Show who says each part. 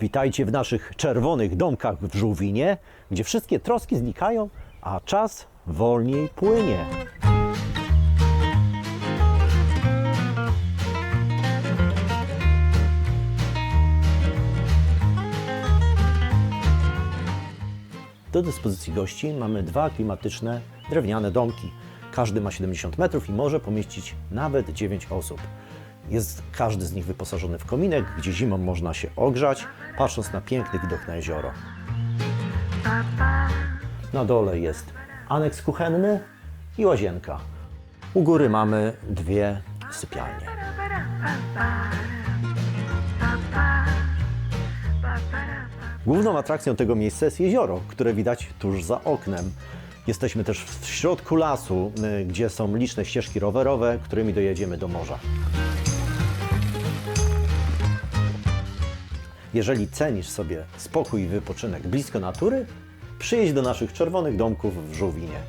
Speaker 1: Witajcie w naszych czerwonych domkach w Żółwinie, gdzie wszystkie troski znikają, a czas wolniej płynie. Do dyspozycji gości mamy dwa klimatyczne drewniane domki. Każdy ma 70 metrów i może pomieścić nawet 9 osób. Jest każdy z nich wyposażony w kominek, gdzie zimą można się ogrzać, patrząc na piękny widok na jezioro. Na dole jest aneks kuchenny i łazienka. U góry mamy dwie sypialnie. Główną atrakcją tego miejsca jest jezioro, które widać tuż za oknem. Jesteśmy też w środku lasu, y, gdzie są liczne ścieżki rowerowe, którymi dojedziemy do morza. Jeżeli cenisz sobie spokój i wypoczynek blisko natury, przyjedź do naszych czerwonych domków w Żółwinie.